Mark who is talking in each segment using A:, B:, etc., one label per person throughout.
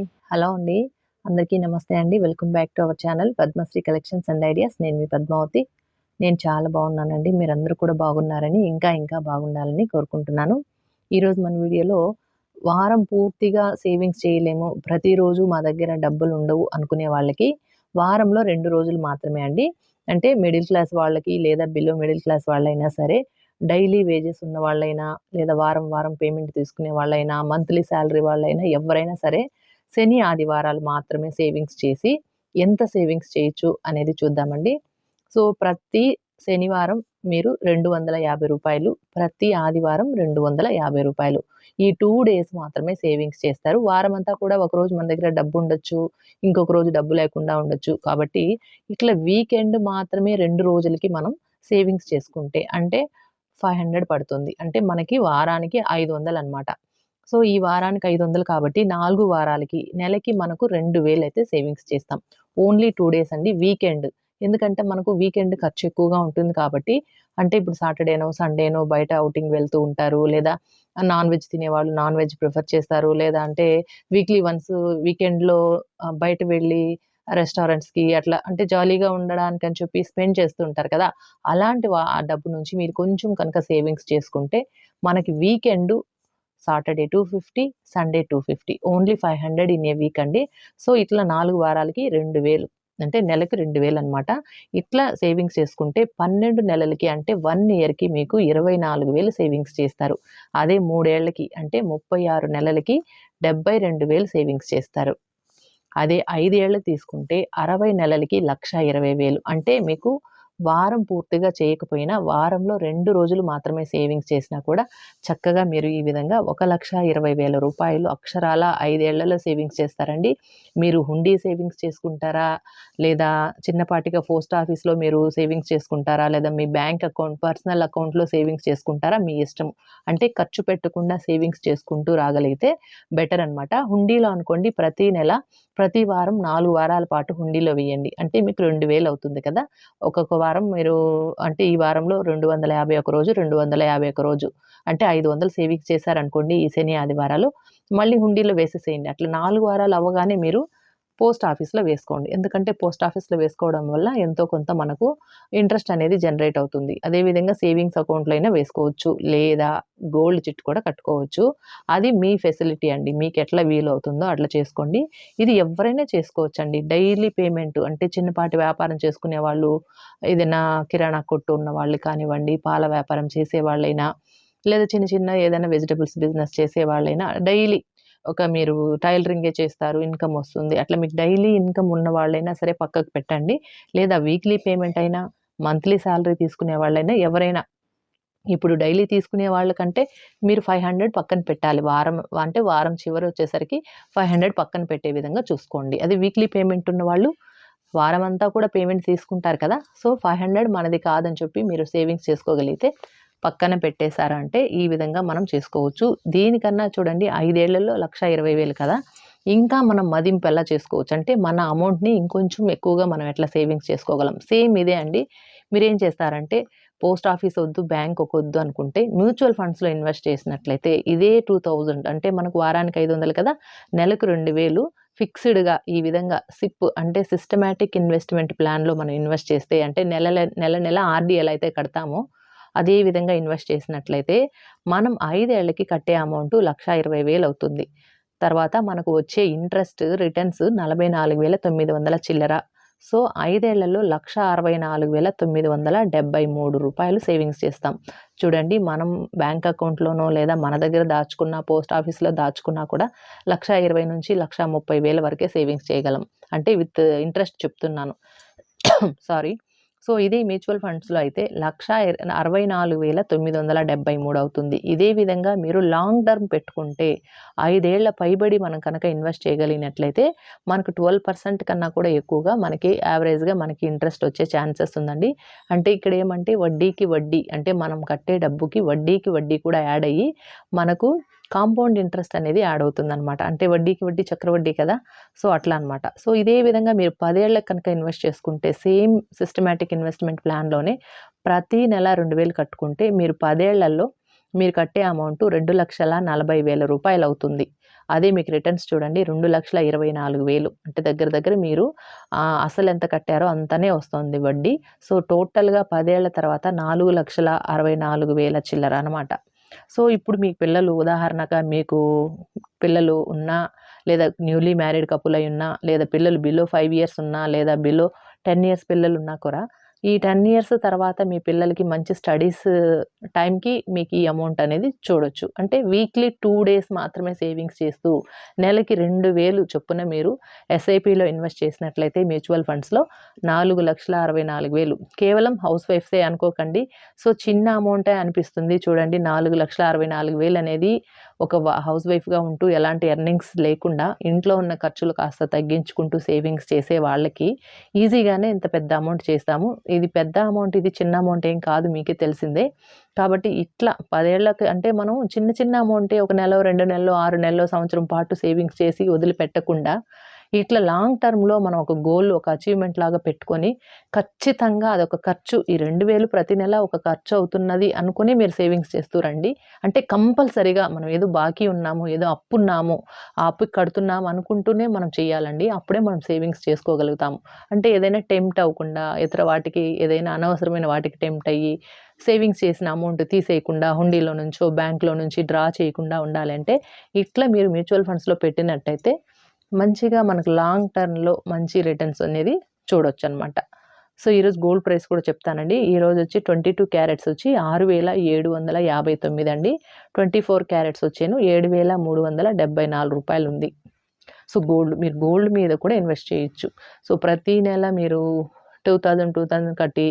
A: Hi hello అండి. అందరికీ నమస్తే అండి. Welcome back to our channel Padmashri collections and ideas. నేను మీ పద్మావతి. నేను చాలా బాగున్నానండి. మీరందరూ కూడా బాగున్నారని ఇంకా ఇంకా బాగుండాలని కోరుకుంటున్నాను. ఈరోజు మన వీడియోలో వారం పూర్తిగా సేవింగ్స్ చేయలేము. ప్రతిరోజు మా దగ్గర డబ్బులు ఉండవు అనుకునే వాళ్ళకి వారంలో రెండు రోజులు మాత్రమే అండి. అంటే మిడిల్ క్లాస్ వాళ్ళకి లేదా బిలో మిడిల్ క్లాస్ వాళ్ళైనా సరే డైలీ వేజెస్ ఉన్న వాళ్ళైనా లేదా వారం వారం పేమెంట్ తీసుకునే వాళ్ళైనా మంత్లీ శాలరీ వాళ్ళైనా ఎవరైనా సరే శని ఆదివారాలు మాత్రమే సేవింగ్స్ చేసి ఎంత సేవింగ్స్ చేయొచ్చు అనేది చూద్దామండి. సో ప్రతి శనివారం మీరు రెండు వందల యాభై రూపాయలు ప్రతి ఆదివారం రెండు వందల యాభై రూపాయలు ఈ టూ డేస్ మాత్రమే సేవింగ్స్ చేస్తారు. వారం అంతా కూడా ఒకరోజు మన దగ్గర డబ్బు ఉండొచ్చు ఇంకొక రోజు డబ్బు లేకుండా ఉండొచ్చు. కాబట్టి ఇట్లా వీకెండ్ మాత్రమే రెండు రోజులకి మనం సేవింగ్స్ చేసుకుంటే అంటే ఫైవ్ హండ్రెడ్ పడుతుంది. అంటే మనకి వారానికి ఐదు వందలు అనమాట సో ఈ వారానికి ఐదు వందలు కాబట్టి నాలుగు వారాలకి నెలకి మనకు రెండు వేలు అయితే సేవింగ్స్ చేస్తాం. ఓన్లీ టూ డేస్ అండి వీకెండ్. ఎందుకంటే మనకు వీకెండ్ ఖర్చు ఎక్కువగా ఉంటుంది కాబట్టి అంటే ఇప్పుడు సాటర్డేనో సండేనో బయట అవుటింగ్ వెళ్తూ ఉంటారు. లేదా నాన్ వెజ్ తినేవాళ్ళు నాన్ వెజ్ ప్రిఫర్ చేస్తారు. లేదా అంటే వీక్లీ వన్స్ వీకెండ్లో బయట వెళ్ళి రెస్టారెంట్స్కి అట్లా అంటే జాలీగా ఉండడానికి అని చెప్పి స్పెండ్ చేస్తుంటారు కదా. అలాంటి ఆ డబ్బు నుంచి మీరు కొంచెం కనుక సేవింగ్స్ చేసుకుంటే మనకి weekend Saturday two fifty Sunday two fifty only five hundred in a week అండి. సో ఇట్లా నాలుగు వారాలకి రెండు వేలు. అంటే నెలకి రెండు వేలు అనమాట ఇట్లా సేవింగ్స్ చేసుకుంటే పన్నెండు నెలలకి అంటే వన్ ఇయర్కి మీకు ఇరవై నాలుగు వేలు సేవింగ్స్ చేస్తారు. అదే మూడేళ్ళకి అంటే ముప్పై ఆరు నెలలకి డెబ్బై రెండు వేలు సేవింగ్స్ చేస్తారు. అదే ఐదేళ్ళు తీసుకుంటే అరవై నెలలకి లక్ష ఇరవై వేలు. అంటే మీకు వారం పూర్తిగా చేయకపోయినా వారంలో రెండు రోజులు మాత్రమే సేవింగ్స్ చేసినా కూడా చక్కగా మీరు ఈ విధంగా ఒక లక్ష ఇరవై వేల రూపాయలు అక్షరాల ఐదేళ్ళలో సేవింగ్స్ చేస్తారండి. మీరు హుండీ సేవింగ్స్ చేసుకుంటారా? లేదా చిన్నపాటిగా పోస్ట్ ఆఫీస్లో మీరు సేవింగ్స్ చేసుకుంటారా? లేదా మీ బ్యాంక్ అకౌంట్ పర్సనల్ అకౌంట్లో సేవింగ్స్ చేసుకుంటారా? మీ ఇష్టం. అంటే ఖర్చు పెట్టకుండా సేవింగ్స్ చేసుకుంటూ రాగలిగితే బెటర్ అనమాట హుండీలో అనుకోండి ప్రతి నెల ప్రతి వారం నాలుగు వారాల పాటు హుండీలో వేయండి. అంటే మీకు రెండు వేలు అవుతుంది కదా? ఒక్కొక్క వారం మీరు అంటే ఈ వారంలో రెండు వందల యాభై ఒక రోజు రెండు వందల యాభై ఒక రోజు అంటే ఐదు వందలు సేవింగ్స్ చేశారనుకోండి ఈ శని ఆదివారాలు. మళ్ళీ హుండీలో వేసేసేయండి. అట్లా నాలుగు వారాలు అవ్వగానే మీరు పోస్ట్ ఆఫీస్లో వేసుకోండి. ఎందుకంటే పోస్ట్ ఆఫీస్లో వేసుకోవడం వల్ల ఎంతో కొంత మనకు ఇంట్రెస్ట్ అనేది జనరేట్ అవుతుంది. అదేవిధంగా సేవింగ్స్ అకౌంట్లో అయినా వేసుకోవచ్చు. లేదా గోల్డ్ చిట్ కూడా కట్టుకోవచ్చు. అది మీ ఫెసిలిటీ అండి. మీకు ఎట్లా వీలు అవుతుందో అట్లా చేసుకోండి. ఇది ఎవరైనా చేసుకోవచ్చు అండి డైలీ పేమెంట్ అంటే చిన్నపాటి వ్యాపారం చేసుకునే వాళ్ళు ఏదైనా కిరాణా కొట్టు ఉన్న వాళ్ళు కానివ్వండి పాల వ్యాపారం చేసే వాళ్ళైనా లేదా చిన్న చిన్న ఏదైనా వెజిటబుల్స్ బిజినెస్ చేసే వాళ్ళైనా డైలీ ఒక మీరు టైలరింగే చేస్తారు ఇన్కమ్ వస్తుంది. అట్లా మీకు డైలీ ఇన్కమ్ ఉన్న వాళ్ళైనా సరే పక్కకు పెట్టండి. లేదా వీక్లీ పేమెంట్ అయినా మంత్లీ శాలరీ తీసుకునే వాళ్ళైనా ఎవరైనా. ఇప్పుడు డైలీ తీసుకునే వాళ్ళకంటే మీరు ఫైవ్ హండ్రెడ్ పక్కన పెట్టాలి. వారం అంటే వారం చివరి వచ్చేసరికి ఫైవ్ హండ్రెడ్ పక్కన పెట్టే విధంగా చూసుకోండి. అది వీక్లీ పేమెంట్ ఉన్న వాళ్ళు వారం అంతా కూడా పేమెంట్ తీసుకుంటారు కదా. సో ఫైవ్ హండ్రెడ్ మనది కాదని చెప్పి మీరు సేవింగ్స్ చేసుకోగలిగితే పక్కన పెట్టేశారంటే ఈ విధంగా మనం చేసుకోవచ్చు. దీనికన్నా చూడండి ఐదేళ్ళలో లక్ష ఇరవై వేలు కదా. ఇంకా మనం మదింపు ఎలా చేసుకోవచ్చు? అంటే మన అమౌంట్ని ఇంకొంచెం ఎక్కువగా మనం ఎట్లా సేవింగ్స్ చేసుకోగలం? సేమ్ ఇదే అండి. మీరేం చేస్తారంటే పోస్ట్ ఆఫీస్ వద్దు బ్యాంక్ ఒక వద్దు అనుకుంటే మ్యూచువల్ ఫండ్స్లో ఇన్వెస్ట్ చేసినట్లయితే ఇదే టూ థౌజండ్ అంటే మనకు వారానికి ఐదు వందలు కదా. నెలకు రెండు వేలు ఫిక్స్డ్గా ఈ విధంగా సిప్ అంటే సిస్టమేటిక్ ఇన్వెస్ట్మెంట్ ప్లాన్లో మనం ఇన్వెస్ట్ చేస్తే అంటే నెల నెల నెల ఆర్డీ ఎలా అయితే కడతామో అదే విధంగా ఇన్వెస్ట్ చేసినట్లయితే మనం ఐదేళ్ళకి కట్టే అమౌంట్ లక్ష ఇరవై వేలు అవుతుంది. తర్వాత మనకు వచ్చే ఇంట్రెస్ట్ రిటర్న్స్ నలభై నాలుగు వేల తొమ్మిది వందల చిల్లర. సో ఐదేళ్ళలో లక్ష అరవై నాలుగు వేల తొమ్మిది వందల డెబ్బై మూడు రూపాయలు సేవింగ్స్ చేస్తాం. చూడండి మనం బ్యాంక్ అకౌంట్లోనో లేదా మన దగ్గర దాచుకున్న పోస్ట్ ఆఫీస్లో దాచుకున్నా కూడా లక్ష ఇరవై నుంచి లక్ష ముప్పై వేల వరకే సేవింగ్స్ చేయగలం. అంటే విత్ ఇంట్రెస్ట్ చెప్తున్నాను. సారీ. సో ఇది మ్యూచువల్ ఫండ్స్లో అయితే లక్ష అరవై నాలుగు వేల తొమ్మిది వందల డెబ్బై మూడు అవుతుంది. ఇదే విధంగా మీరు లాంగ్ టర్మ్ పెట్టుకుంటే ఐదేళ్ళ పైబడి మనం కనుక ఇన్వెస్ట్ చేయగలిగినట్లయితే మనకు ట్వెల్వ్ పర్సెంట్ కన్నా కూడా ఎక్కువగా మనకి యావరేజ్గా మనకి ఇంట్రెస్ట్ వచ్చే ఛాన్సెస్ ఉందండి. అంటే ఇక్కడ ఏమంటే వడ్డీకి వడ్డీ అంటే మనం కట్టే డబ్బుకి వడ్డీకి వడ్డీ కూడా యాడ్ అయ్యి మనకు కాంపౌండ్ ఇంట్రెస్ట్ అనేది యాడ్ అవుతుంది అనమాట అంటే వడ్డీకి వడ్డీ చక్రవడ్డీ కదా? సో అట్లా అనమాట సో ఇదే విధంగా మీరు పదేళ్ళకి కనుక ఇన్వెస్ట్ చేసుకుంటే సేమ్ సిస్టమేటిక్ ఇన్వెస్ట్మెంట్ ప్లాన్లోనే ప్రతి నెల రెండు వేలు కట్టుకుంటే మీరు పదేళ్ళలో మీరు కట్టే అమౌంట్ రెండు లక్షల నలభై వేల రూపాయలు అవుతుంది. అదే మీకు రిటర్న్స్ చూడండి రెండు లక్షల ఇరవై నాలుగు వేలు. అంటే దగ్గర దగ్గర మీరు అసలు ఎంత కట్టారో అంతనే వస్తుంది వడ్డీ. సో టోటల్గా పదేళ్ళ తర్వాత నాలుగు లక్షల అరవై నాలుగు వేల చిల్లర అనమాట సో ఇప్పుడు మీ పిల్లలు ఉదాహరణగా మీకు పిల్లలు ఉన్నా లేదా న్యూలీ మ్యారీడ్ కపుల్ అయి ఉన్నా లేదా పిల్లలు బిలో ఫైవ్ ఇయర్స్ ఉన్నా లేదా బిలో టెన్ ఇయర్స్ పిల్లలు ఉన్నా కూడా ఈ టెన్ ఇయర్స్ తర్వాత మీ పిల్లలకి మంచి స్టడీస్ టైంకి మీకు ఈ అమౌంట్ అనేది చూడొచ్చు. అంటే వీక్లీ టూ డేస్ మాత్రమే సేవింగ్స్ చేస్తూ నెలకి రెండు వేలు చొప్పున మీరు ఎస్ఐపిలో ఇన్వెస్ట్ చేసినట్లయితే మ్యూచువల్ ఫండ్స్లో నాలుగు లక్షల అరవై నాలుగు వేలు. కేవలం హౌస్ వైఫ్సే అనుకోకండి. సో చిన్న అమౌంటే అనిపిస్తుంది చూడండి. నాలుగు లక్షల అరవై నాలుగు వేలు అనేది ఒక హౌస్ వైఫ్గా ఉంటూ ఎలాంటి ఎర్నింగ్స్ లేకుండా ఇంట్లో ఉన్న ఖర్చులు కాస్త తగ్గించుకుంటూ సేవింగ్స్ చేసే వాళ్ళకి ఈజీగానే ఇంత పెద్ద అమౌంట్ చేస్తాము. ఇది పెద్ద అమౌంట్ ఇది చిన్న అమౌంట్ ఏం కాదు మీకే తెలిసిందే. కాబట్టి ఇట్లా పదేళ్ళకి అంటే మనం చిన్న చిన్న అమౌంటే ఒక నెల రెండు నెలలో ఆరు నెలలో సంవత్సరం పాటు సేవింగ్స్ చేసి వదిలిపెట్టకుండా ఇట్లా లాంగ్ టర్మ్లో మనం ఒక గోల్ ఒక అచీవ్మెంట్ లాగా పెట్టుకొని ఖచ్చితంగా అదొక ఖర్చు ఈ రెండు వేలు ప్రతి నెల ఒక ఖర్చు అవుతున్నది అనుకుని మీరు సేవింగ్స్ చేస్తూ రండి. అంటే కంపల్సరిగా మనం ఏదో బాకీ ఉన్నాము ఏదో అప్పు ఉన్నాము ఆ అప్పు కడుతున్నాము అనుకుంటూనే మనం చేయాలండి. అప్పుడే మనం సేవింగ్స్ చేసుకోగలుగుతాము. అంటే ఏదైనా టెంప్ట్ అవ్వకుండా ఇతర వాటికి ఏదైనా అనవసరమైన వాటికి టెంప్ట్ అయ్యి సేవింగ్స్ చేసిన అమౌంట్ తీసేయకుండా హుండీలో నుంచో బ్యాంక్లో నుంచి డ్రా చేయకుండా ఉండాలంటే ఇట్లా మీరు మ్యూచువల్ ఫండ్స్లో పెట్టినట్టయితే మంచిగా మనకు లాంగ్ టర్మ్లో మంచి రిటర్న్స్ అనేది చూడొచ్చు అనమాట సో ఈరోజు గోల్డ్ ప్రైస్ కూడా చెప్తానండి. ఈరోజు వచ్చి ట్వంటీ టూ క్యారెట్స్ వచ్చి ఆరు వేల ఏడు వందల యాభై తొమ్మిది అండి. ట్వంటీ ఫోర్ క్యారెట్స్ వచ్చాను ఏడు వేల మూడు వందల డెబ్బై నాలుగు రూపాయలు ఉంది. సో గోల్డ్ మీరు గోల్డ్ మీద కూడా ఇన్వెస్ట్ చేయొచ్చు. సో ప్రతీ నెల మీరు టూ థౌజండ్ టూ థౌజండ్ కట్టి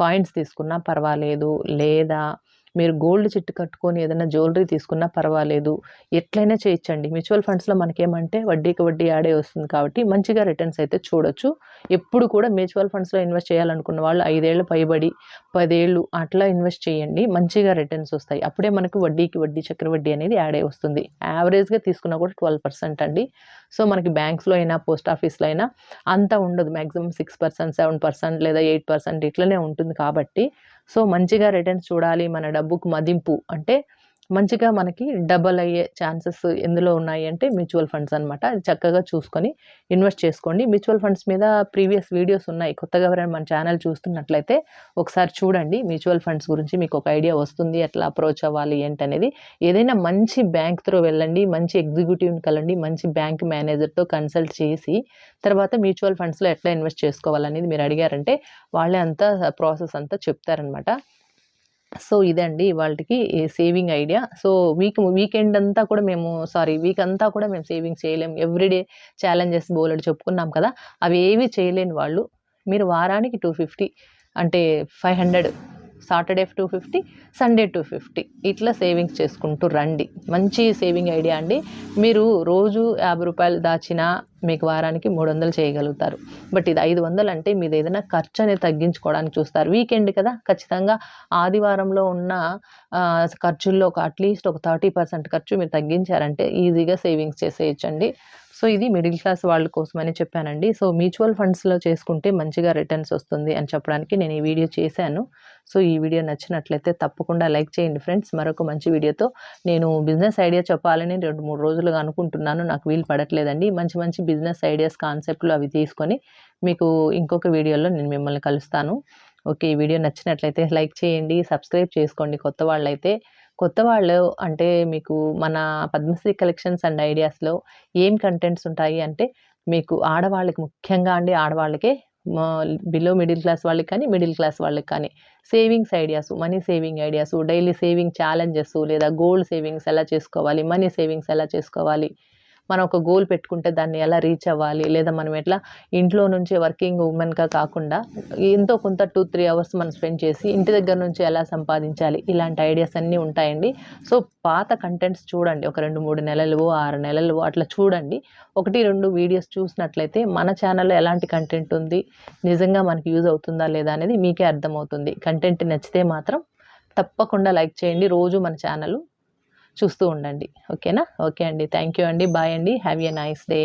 A: కాయిన్స్ తీసుకున్నా పర్వాలేదు. లేదా మీరు గోల్డ్ చిట్టు కట్టుకొని ఏదైనా జ్యువెలరీ తీసుకున్నా పర్వాలేదు. ఎట్లయినా చేయించండి. మ్యూచువల్ ఫండ్స్లో మనకేమంటే వడ్డీకి వడ్డీ ఆడే వస్తుంది కాబట్టి మంచిగా రిటర్న్స్ అయితే చూడొచ్చు. ఎప్పుడు కూడా మ్యూచువల్ ఫండ్స్లో ఇన్వెస్ట్ చేయాలనుకున్న వాళ్ళు ఐదేళ్ళు పైబడి పదేళ్ళు అట్లా ఇన్వెస్ట్ చేయండి. మంచిగా రిటర్న్స్ వస్తాయి. అప్పుడే మనకు వడ్డీకి వడ్డీ చక్రవడ్డీ అనేది యాడే వస్తుంది. యావరేజ్గా తీసుకున్నా కూడా ట్వెల్వ్ పర్సెంట్ అండి. సో మనకి బ్యాంక్స్లో అయినా పోస్ట్ ఆఫీస్లో అయినా అంత ఉండదు. Maximum six percent seven percent లేదా ఎయిట్ పర్సెంట్ ఇట్లనే ఉంటుంది కాబట్టి సో మంచిగా రిటర్న్స్ చూడాలి మన డబ్బుకు మదింపు అంటే మంచిగా మనకి డబల్ అయ్యే ఛాన్సెస్ ఎందులో ఉన్నాయి అంటే మ్యూచువల్ ఫండ్స్ అనమాట అది చక్కగా చూసుకొని ఇన్వెస్ట్ చేసుకోండి. మ్యూచువల్ ఫండ్స్ మీద ప్రీవియస్ వీడియోస్ ఉన్నాయి. కొత్తగా ఎవరైనా మన ఛానల్ చూస్తున్నట్లయితే ఒకసారి చూడండి. మ్యూచువల్ ఫండ్స్ గురించి మీకు ఒక ఐడియా వస్తుంది. ఎట్లా అప్రోచ్ అవ్వాలి ఏంటనేది. ఏదైనా మంచి బ్యాంక్ త్రో వెళ్ళండి. మంచి ఎగ్జిక్యూటివ్ని కలండి. మంచి బ్యాంక్ మేనేజర్తో కన్సల్ట్ చేసి తర్వాత మ్యూచువల్ ఫండ్స్లో ఎట్లా ఇన్వెస్ట్ చేసుకోవాలనేది మీరు అడిగారంటే వాళ్ళే అంతా ప్రాసెస్ అంతా చెప్తారనమాట సో ఇదండి వాళ్ళకి saving idea. So week weekend అంతా కూడా మేము సారీ వీక్ అంతా కూడా మేము సేవింగ్ చేయలేము ఎవ్రీడే ఛాలెంజెస్ బోలెడు చెప్పుకున్నాం కదా అవి ఏవి చేయలేని వాళ్ళు. మీరు వారానికి టూ ఫిఫ్టీ అంటే five hundred Saturday two fifty Sunday two fifty ఇట్లా సేవింగ్స్ చేసుకుంటూ రండి. మంచి సేవింగ్ ఐడియా అండి. మీరు రోజు యాభై రూపాయలు దాచినా మీకు వారానికి మూడు వందలు చేయగలుగుతారు. బట్ ఇది ఐదు వందలు అంటే మీరు ఏదైనా ఖర్చు అనేది తగ్గించుకోవడానికి చూస్తారు. వీకెండ్ కదా ఖచ్చితంగా ఆదివారంలో ఉన్న ఖర్చుల్లో ఒక అట్లీస్ట్ ఒక థర్టీ పర్సెంట్ ఖర్చు మీరు తగ్గించారంటే ఈజీగా సేవింగ్స్ చేసేయచ్చండి. సో ఇది మిడిల్ క్లాస్ వాళ్ళ కోసమని చెప్పానండి. సో మ్యూచువల్ ఫండ్స్లో చేసుకుంటే మంచిగా రిటర్న్స్ వస్తుంది అని చెప్పడానికి నేను ఈ వీడియో చేశాను. సో ఈ వీడియో నచ్చినట్లయితే తప్పకుండా లైక్ చేయండి ఫ్రెండ్స్. మరొక మంచి వీడియోతో నేను బిజినెస్ ఐడియా చెప్పాలని రెండు మూడు రోజులుగా అనుకుంటున్నాను. నాకు వీలు పడట్లేదండి. మంచి మంచి బిజినెస్ ఐడియాస్ కాన్సెప్ట్లు అవి తీసుకొని మీకు ఇంకొక వీడియోలో నేను మిమ్మల్ని కలుస్తాను. ఓకే ఈ వీడియో నచ్చినట్లయితే లైక్ చేయండి సబ్స్క్రైబ్ చేసుకోండి కొత్త వాళ్ళైతే. కొత్త వాళ్ళు అంటే మీకు మన పద్మశ్రీ కలెక్షన్స్ అండ్ ఐడియాస్లో ఏం కంటెంట్స్ ఉంటాయి అంటే మీకు ఆడవాళ్ళకి ముఖ్యంగా అండి ఆడవాళ్ళకే బిలో మిడిల్ క్లాస్ వాళ్ళకి కానీ మిడిల్ క్లాస్ వాళ్ళకి కానీ savings ideas money saving ideas daily saving challenges లేదా గోల్డ్ సేవింగ్స్ ఎలా చేసుకోవాలి మనీ సేవింగ్స్ ఎలా చేసుకోవాలి మనం ఒక గోల్ పెట్టుకుంటే దాన్ని ఎలా రీచ్ అవ్వాలి? లేదా మనం ఎట్లా ఇంట్లో నుంచి వర్కింగ్ ఉమెన్గా కాకుండా ఎంతో కొంత టూ త్రీ అవర్స్ మనం స్పెండ్ చేసి ఇంటి దగ్గర నుంచి ఎలా సంపాదించాలి? ఇలాంటి ఐడియాస్ అన్నీ ఉంటాయండి. సో పాత కంటెంట్స్ చూడండి. ఒక రెండు మూడు నెలలు ఆరు నెలలు అట్లా చూడండి. ఒకటి రెండు వీడియోస్ చూసినట్లయితే మన ఛానల్లో ఎలాంటి కంటెంట్ ఉంది? నిజంగా మనకి యూజ్ అవుతుందా లేదా అనేది మీకే అర్థమవుతుంది. కంటెంట్ నచ్చితే మాత్రం తప్పకుండా లైక్ చేయండి. రోజు మన ఛానల్ చూస్తూ ఉండండి. ఓకేనా? ఓకే అండి. థ్యాంక్ యూ అండి. బాయ్ అండి. Have a nice day.